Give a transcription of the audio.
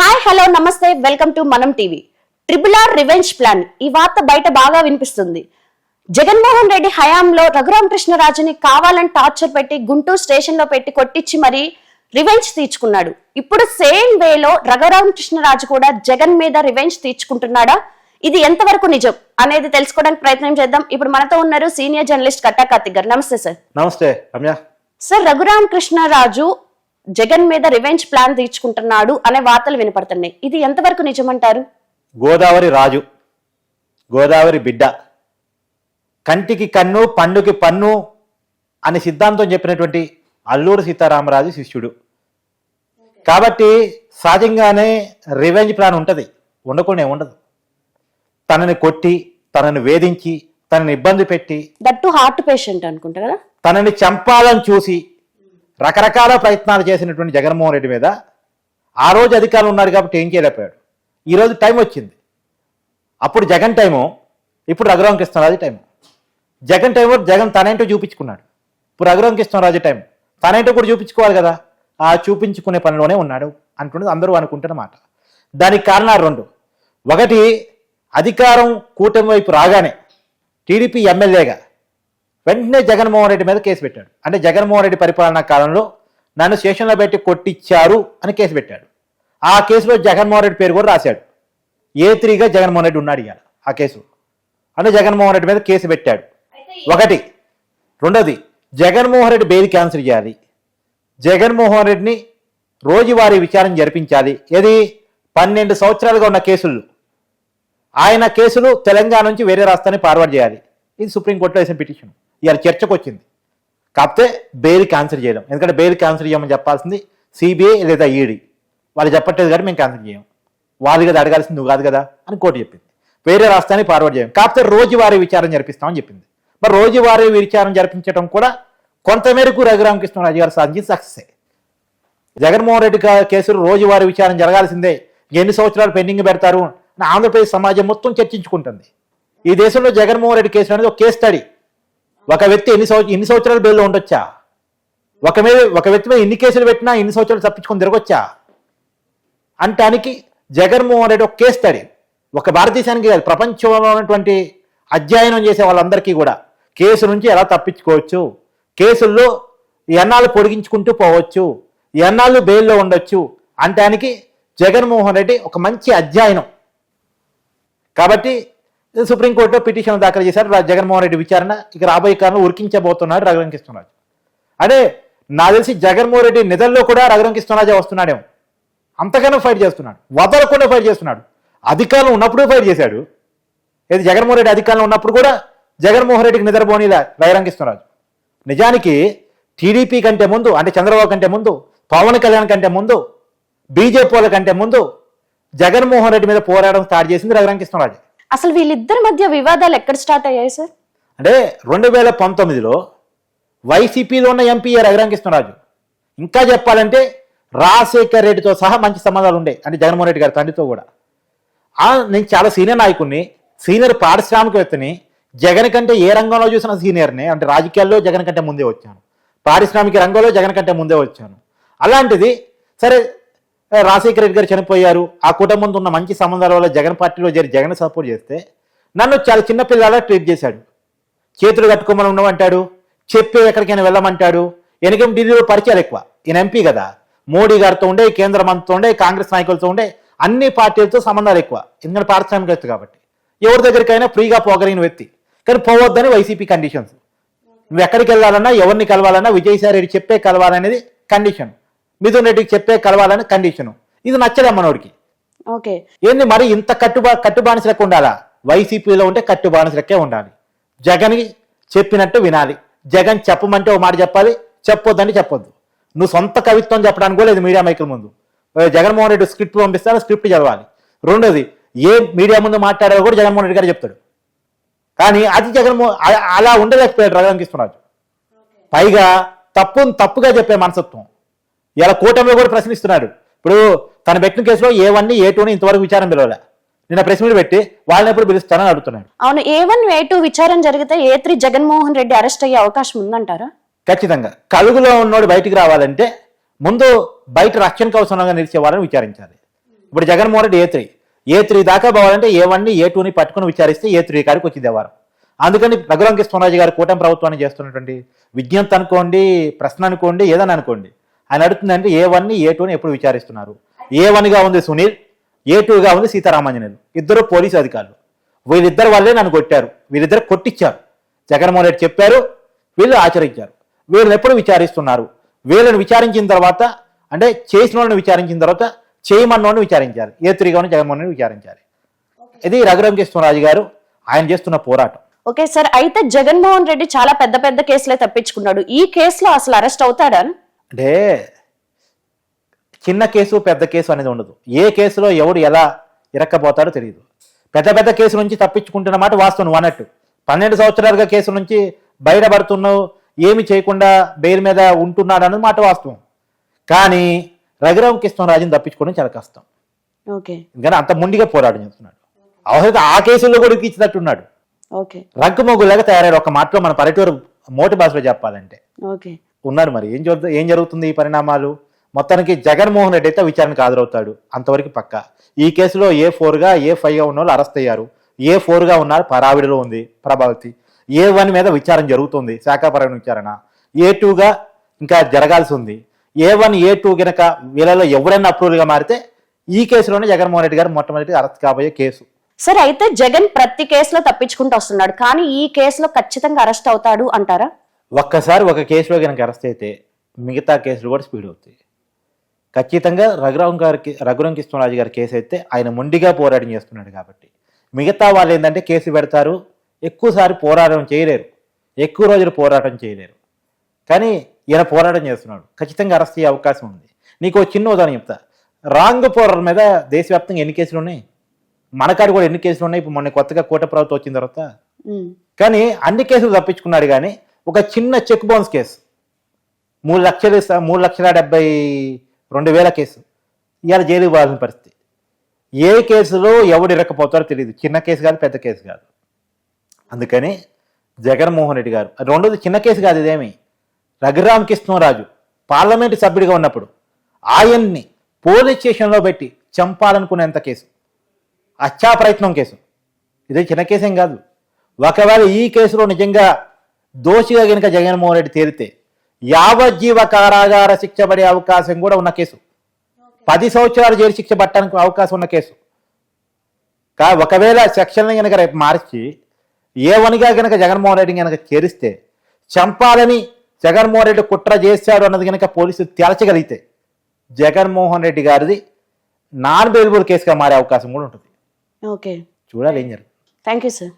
Hi hello నమస్తే welcome to Manam TV triple R revenge plan ఈ వార్త బయట బాగా వినిపిస్తుంది. జగన్మోహన్ రెడ్డి హయాంలో రఘురామకృష్ణరాజుని కావాలని టార్చర్ పెట్టి గుంటూరు స్టేషన్లో పెట్టి కొట్టించి మరి రివెంజ్ తీర్చుకున్నాడు. ఇప్పుడు సేమ్ వేలో రఘురామకృష్ణరాజు కూడా జగన్ మీద రివెంజ్ తీర్చుకుంటున్నాడా? ఇది ఎంతవరకు నిజం అనేది తెలుసుకోవడానికి ప్రయత్నం చేద్దాం. ఇప్పుడు మనతో ఉన్నారు సీనియర్ జర్నలిస్ట్ కట్టా కార్తిక్ గారు. నమస్తే సార్ నమస్తే రమ్య. సార్ రఘురామ కృష్ణరాజు జగన్ మీద రివెంజ్ ప్లాన్ తీర్చుకుంటున్నాడు అనే వార్తలు వినపడుతున్నాయి. ఇది ఎంతవరకు నిజమంటారు? గోదావరి రాజు గోదావరి బిడ్డ కంటికి కన్ను పండుకి పన్ను అనే సిద్ధాంతం చెప్పినటువంటి అల్లూరు సీతారామరాజు శిష్యుడు. కాబట్టి సహజంగానే రివెంజ్ ప్లాన్ ఉంటుంది ఉండకుండా ఉండదు. తనని కొట్టి తనని వేధించి తనని ఇబ్బంది పెట్టి దట్టు హార్ట్ పేషెంట్ అనుకుంటా కదా? తనని చంపాలని చూసి రకరకాల ప్రయత్నాలు చేసినటువంటి జగన్మోహన్ రెడ్డి మీద ఆ రోజు అధికారులు ఉన్నారు కాబట్టి ఏం చేయలేకపోయాడు. ఈరోజు టైం వచ్చింది. అప్పుడు జగన్ టైము ఇప్పుడు రఘురామ కృష్ణరాజు టైం జగన్ టైం జగన్ తనేంటో చూపించుకున్నాడు. ఇప్పుడు రఘురామ కృష్ణరాజు టైం తనేంటో కూడా చూపించుకోవాలి కదా. ఆ చూపించుకునే పనిలోనే ఉన్నాడు అంటున్నది అందరూ అనుకుంటున్నమాట దానికి కారణాలు రెండు. ఒకటి అధికారం కూటమి వైపు రాగానే టీడీపీ ఎమ్మెల్యేగా వెంటనే జగన్మోహన్ రెడ్డి మీద కేసు పెట్టాడు. అంటే జగన్మోహన్ రెడ్డి పరిపాలనా కాలంలో నన్ను స్టేషన్లో పెట్టి కొట్టించారు అని కేసు పెట్టాడు. ఆ కేసులో జగన్మోహన్ రెడ్డి పేరు కూడా రాశాడు. ఏ త్రీగా జగన్మోహన్ రెడ్డి ఉన్నాడు ఇవాళ ఆ కేసు అంటే జగన్మోహన్ రెడ్డి మీద కేసు పెట్టాడు. ఒకటి. రెండోది జగన్మోహన్ రెడ్డి బెయిల్ క్యాన్సిల్ చేయాలి. జగన్మోహన్ రెడ్డిని రోజువారీ విచారణ జరిపించాలి. ఏది? పన్నెండు సంవత్సరాలుగా ఉన్న కేసులు ఆయన కేసులు తెలంగాణ నుంచి వేరే రాష్ట్రాన్ని ఫార్వర్డ్ చేయాలి. ఇది సుప్రీంకోర్టులో వేసిన పిటిషన్. ఇవాళ చర్చకు వచ్చింది కాకపోతే బెయిల్ క్యాన్సిల్ చేయడం. ఎందుకంటే బెయిల్ క్యాన్సిల్ చేయమని చెప్పాల్సింది సిబిఐ లేదా ఈడీ. వాళ్ళు చెప్పట్లేదు కాబట్టి మేము క్యాన్సిల్ చేయం వాళ్ళు కదా అడగాల్సింది నువ్వు కాదు కదా అని కోర్టు చెప్పింది. వేరే రాష్ట్రాన్ని ఫార్వర్డ్ చేయం కాకపోతే రోజువారీ విచారం జరిపిస్తామని చెప్పింది. మరి రోజువారీ విచారం జరిపించడం కూడా కొంతమేరకు రఘురామకృష్ణరాజు గారు సాధించి సక్సెస్. జగన్మోహన్ రెడ్డి కేసులు రోజువారీ విచారం జరగాల్సిందే. ఎన్ని సంవత్సరాలు పెండింగ్ పెడతారు అని ఆంధ్రప్రదేశ్ సమాజం మొత్తం చర్చించుకుంటుంది. ఈ దేశంలో జగన్మోహన్ రెడ్డి కేసు అనేది ఒక కేస్ స్టడీ. ఒక వ్యక్తి ఎన్ని సంవత్సరం ఎన్ని సంవత్సరాలు బెయిల్లో ఉండొచ్చా? ఒక మీద ఒక వ్యక్తి మీద ఎన్ని కేసులు పెట్టినా ఎన్ని సంవత్సరాలు తప్పించుకొని తిరగొచ్చా? అంటానికి జగన్మోహన్ రెడ్డి ఒక కేస్ స్టడీ ఒక భారతదేశానికి కాదు ప్రపంచంలో ఉన్నటువంటి అధ్యయనం చేసే వాళ్ళందరికీ కూడా కేసు నుంచి ఎలా తప్పించుకోవచ్చు? కేసుల్లో ఎన్నాళ్ళు పొడిగించుకుంటూ పోవచ్చు? ఎన్నాళ్ళు బెయిల్లో ఉండొచ్చు? అంటానికి జగన్మోహన్ రెడ్డి ఒక మంచి అధ్యయనం. కాబట్టి సుప్రీంకోర్టులో పిటిషన్ దాఖలు చేశారు. జగన్మోహన్ రెడ్డి విచారణ ఇక రాబోయే కాలంలో ఉరికించబోతున్నాడు రఘురంకిస్తున్నాడు అదే నా తెలిసి జగన్మోహన్ రెడ్డి నిధుల్లో కూడా రఘురం వస్తున్నాడేమో. అంతగానో ఫైట్ చేస్తున్నాడు. వదలకుండా ఫైట్ చేస్తున్నాడు. అధికారంలో ఉన్నప్పుడు ఫైట్ చేశాడు. ఏది జగన్మోహన్ రెడ్డి అధికారంలో ఉన్నప్పుడు కూడా జగన్మోహన్ రెడ్డికి నిద్రపోనిలా రఘురం నిజానికి టీడీపీ కంటే ముందు అంటే చంద్రబాబు కంటే ముందు పవన్ కళ్యాణ్ కంటే ముందు బీజేపీ వాళ్ళ కంటే ముందు జగన్మోహన్ రెడ్డి మీద పోరాటం స్టార్ట్ చేసింది రఘురామ అసలు వీళ్ళిద్దరి మధ్య వివాదాలు ఎక్కడ స్టార్ట్ అయ్యాయి సార్? అంటే రెండు వేల పంతొమ్మిదిలో వైసీపీలో ఉన్న ఎంపీ రఘురామ కృష్ణరాజు ఇంకా చెప్పాలంటే రాజశేఖర్ రెడ్డితో సహా మంచి సంబంధాలు ఉండే అంటే జగన్మోహన్ రెడ్డి గారి తండ్రితో కూడా. ఆ, నేను చాలా సీనియర్ నాయకుడిని సీనియర్ పారిశ్రామికవేత్తని జగన్ కంటే ఏ రంగంలో చూసిన సీనియర్ని అంటే రాజకీయాల్లో జగన్ కంటే ముందే వచ్చాను. పారిశ్రామిక రంగంలో జగన్ కంటే ముందే వచ్చాను. అలాంటిది సరే రాజశేఖర రెడ్డి గారు చనిపోయారు. ఆ కుటుంబంతో ఉన్న మంచి సంబంధాల వల్ల జగన్ పార్టీలో చేరి జగన్ సపోర్ట్ చేస్తే నన్ను చాలా చిన్నపిల్లలా ట్రీట్ చేశాడు. చేతులు కట్టుకోమని ఉండమంటాడు. చెప్పి ఎక్కడికైనా వెళ్ళమంటాడు. ఎనకేం ఢిల్లీలో పరిచయాలు ఎక్కువ. ఈయన ఎంపీ కదా. మోడీ గారితో ఉండే కేంద్ర మంత్రితో ఉండే కాంగ్రెస్ నాయకులతో ఉండే అన్ని పార్టీలతో సంబంధాలు ఎక్కువ. ఎందుకంటే పారిశ్రామికవేత్త కాబట్టి. ఎవరి దగ్గరికైనా ఫ్రీగా పోగలిగిన వ్యక్తి. కానీ పోవద్దని వైసీపీ కండిషన్స్ నువ్వు ఎక్కడికి వెళ్ళాలన్నా ఎవరిని కలవాలన్నా విజయసాయి రెడ్డి చెప్పే కలవాలనేది కండిషన్ మిథున్ రెడ్డికి చెప్పే కలవాలని కండిషను ఇది నచ్చలే మనోడికి? ఓకే. ఏంది మరి ఇంత కట్టుబా కట్టుబానిస లెక్క ఉండాలా? వైసీపీలో ఉంటే కట్టుబానిస లెక్కే ఉండాలి. జగన్కి చెప్పినట్టు వినాలి. జగన్ చెప్పమంటే ఒక మాట చెప్పాలి. చెప్పొద్దని చెప్పొద్దు. నువ్వు సొంత కవిత్వం చెప్పడానికి కూడా లేదు మీడియా మైకుల ముందు. జగన్మోహన్ రెడ్డి స్క్రిప్ట్ పంపిస్తాను స్క్రిప్ట్ చదవాలి. రెండోది ఏ మీడియా ముందు మాట్లాడారో కూడా జగన్మోహన్ రెడ్డి గారు చెప్తాడు. కానీ అది జగన్మోహన్ అలా ఉండలేకపోయాడు రఘురామకృష్ణరాజు పైగా తప్పును తప్పుగా చెప్పే మనసత్వం ఇలా కూటమిలో కూడా ప్రశ్నిస్తున్నాడు. ఇప్పుడు తన పెట్టిన కేసులో ఏ వన్ ఏ టూని ఇంతవరకు విచారం పిలవలే. నిన్న ప్రెస్ మీట్ పెట్టి వాళ్ళని ఎప్పుడు పిలుస్తానని అడుగుతున్నాడు. అవును ఏ వన్ ఏ టూ విచారణ జరిగితే A three Jaganmohan Reddy arrest అయ్యే అవకాశం ఉందంటారా? ఖచ్చితంగా. కలుగులో ఉన్నోడు బయటికి రావాలంటే ముందు బయట రక్షణ కవసంగా నిలిచే వాళ్ళని విచారించాలి. ఇప్పుడు Jaganmohan Reddy A three A three దాకా పోవాలంటే ఏ వన్ని ఏ టూని పట్టుకుని విచారిస్తే ఏ త్రీ కాడికి వచ్చింది వ్యవహారం అందుకని రఘురామ కృష్ణరాజు గారు కూటమి ప్రభుత్వాన్ని చేస్తున్నటువంటి విజ్ఞప్తి అనుకోండి ప్రశ్న అనుకోండి ఏదని అనుకోండి. ఆయన అడుగుతుందంటే ఏ వన్ని ఏ టూని ఎప్పుడు విచారిస్తున్నారు? ఏ వన్గా ఉంది సునీల్ ఏ టూగా ఉంది సీతారామాంజనేయులు ఇద్దరు పోలీసు అధికారులు. వీళ్ళిద్దరు వల్లే నన్ను కొట్టారు. వీళ్ళిద్దరు కొట్టించారు. జగన్మోహన్ రెడ్డి చెప్పారు వీళ్ళు ఆచరించారు. వీళ్ళని ఎప్పుడు విచారిస్తున్నారు? వీళ్ళని విచారించిన తర్వాత అంటే చేసిన వాళ్ళని విచారించిన తర్వాత చేయమన్నోడిని విచారించాలి ఏ త్రీగా జగన్మోహన్ రెడ్డి విచారించాలి ఇది రఘురామ కృష్ణరాజు గారు ఆయన చేస్తున్న పోరాటం. Okay sir. అయితే జగన్మోహన్ రెడ్డి చాలా పెద్ద పెద్ద కేసులే తప్పించుకున్నాడు. ఈ కేసులో అసలు అరెస్ట్ అవుతాడా? అంటే చిన్న కేసు పెద్ద కేసు అనేది ఉండదు. ఏ కేసులో ఎవడు ఎలా ఇరక్కపోతాడో తెలియదు. పెద్ద పెద్ద కేసు నుంచి తప్పించుకుంటున్న మాట వాస్తవం నువ్వు అన్నట్టు. పన్నెండు సంవత్సరాలుగా కేసు నుంచి బయటపడుతున్నావు ఏమి చేయకుండా బెయిల్ మీద ఉంటున్నాడు అన్నది మాట వాస్తవం. కానీ రఘురామ కృష్ణరాజుని తప్పించుకోవడం చాలా కష్టం. ఓకే. ఇంకా అంత ముండిగా పోరాటం చేస్తున్నాడు. అవసరం ఆ కేసుల్లో కూడా ఇచ్చినట్టున్నాడు. రగ్గు మొగ్గులాగా తయారయ్యాడు. ఒక మాటలో మన పల్లెటూరు మోటి భాషలో చెప్పాలంటే. ఓకే. ఉన్నాడు మరి. ఏం జరుగుతుంది ఏం జరుగుతుంది ఈ పరిణామాలు? మొత్తానికి జగన్మోహన్ రెడ్డి అయితే విచారణకు హాజరవుతాడు. అంతవరకు పక్క. ఈ కేసులో ఏ ఫోర్గా ఏ ఫైవ్గా ఉన్న వాళ్ళు అరెస్ట్ అయ్యారు. ఏ ఫోర్గా ఉన్నారు పరావిడిలో ఉంది. ప్రభావతి. ఏ వన్ మీద విచారణ జరుగుతుంది? శాఖాపరమైన విచారణ. ఏ టూగా ఇంకా జరగాల్సి ఉంది? ఏ వన్ ఏ టూ గనక వీళ్ళలో ఎవరైనా అప్రూవల్గా మారితే ఈ కేసులోనే జగన్మోహన్ రెడ్డి గారు మొట్టమొదటి అరెస్ట్ కాబోయే కేసు. సరే అయితే జగన్ ప్రతి కేసులో తప్పించుకుంటూ వస్తున్నాడు. కానీ ఈ కేసులో ఖచ్చితంగా అరెస్ట్ అవుతాడు అంటారా? ఒక్కసారి ఒక కేసులో కనుక అరెస్ట్ అయితే మిగతా కేసులు కూడా స్పీడ్ అవుతాయి. ఖచ్చితంగా రఘురాం గారికి రఘురాం కృష్ణరాజు గారి కేసు అయితే ఆయన మొండిగా పోరాటం చేస్తున్నాడు కాబట్టి. మిగతా వాళ్ళు ఏంటంటే కేసు పెడతారు ఎక్కువసారి పోరాటం చేయలేరు ఎక్కువ రోజులు పోరాటం చేయలేరు. కానీ ఈయన పోరాటం చేస్తున్నాడు. ఖచ్చితంగా అరెస్ట్ అయ్యే అవకాశం ఉంది. నీకు ఒక చిన్న ఉదాహరణ చెప్తా. రాంగ్ పోరాటం మీద దేశవ్యాప్తంగా ఎన్ని కేసులు ఉన్నాయి? మనకాడ కూడా ఎన్ని కేసులు ఉన్నాయి? ఇప్పుడు మొన్న కొత్తగా కోట ప్రభుత్వం వచ్చిన తర్వాత. కానీ అన్ని కేసులు తప్పించుకున్నాడు కానీ ఒక చిన్న చెక్ బౌన్స్ కేసు. మూడు లక్షలు ఇస్తా- మూడు లక్షల డెబ్బై రెండు వేల కేసు. ఇవాళ జైలుకి పోవాల్సిన పరిస్థితి. ఏ కేసులో ఎవడు ఇరకపోతారో తెలియదు చిన్న కేసు కాదు పెద్ద కేసు కాదు. అందుకని జగన్మోహన్ రెడ్డి గారు రెండోది చిన్న కేసు కాదు ఇదేమి. రఘురామ కృష్ణరాజు పార్లమెంటు సభ్యుడిగా ఉన్నప్పుడు ఆయన్ని పోలీస్ స్టేషన్లో పెట్టి చంపాలనుకునేంత కేసు. అచ్చా ప్రయత్నం కేసు. ఇదే చిన్న కేసేం కాదు. ఒకవేళ ఈ కేసులో నిజంగా దోషిగా గనుక జగన్మోహన్ రెడ్డి తేలితే యావజ్జీవ కారాగార శిక్ష పడే అవకాశం కూడా ఉన్న కేసు. పది సంవత్సరాలు జైలు శిక్ష పట్టడానికి అవకాశం ఉన్న కేసు. కా ఒకవేళ సెక్షన్లు కనుక రేపు మార్చి ఏ వనిగా గనక జగన్మోహన్ రెడ్డి కనుక చేరిస్తే చంపాలని జగన్మోహన్ రెడ్డి కుట్ర చేశాడు అన్నది కనుక పోలీసులు తేల్చగలిగితే జగన్మోహన్ రెడ్డి గారిది నాన్ బెయిలబుల్ కేసుగా మారే అవకాశం కూడా ఉంటుంది. ఓకే. చూడాలి ఏం జరుగుతుంది. Thank you sir.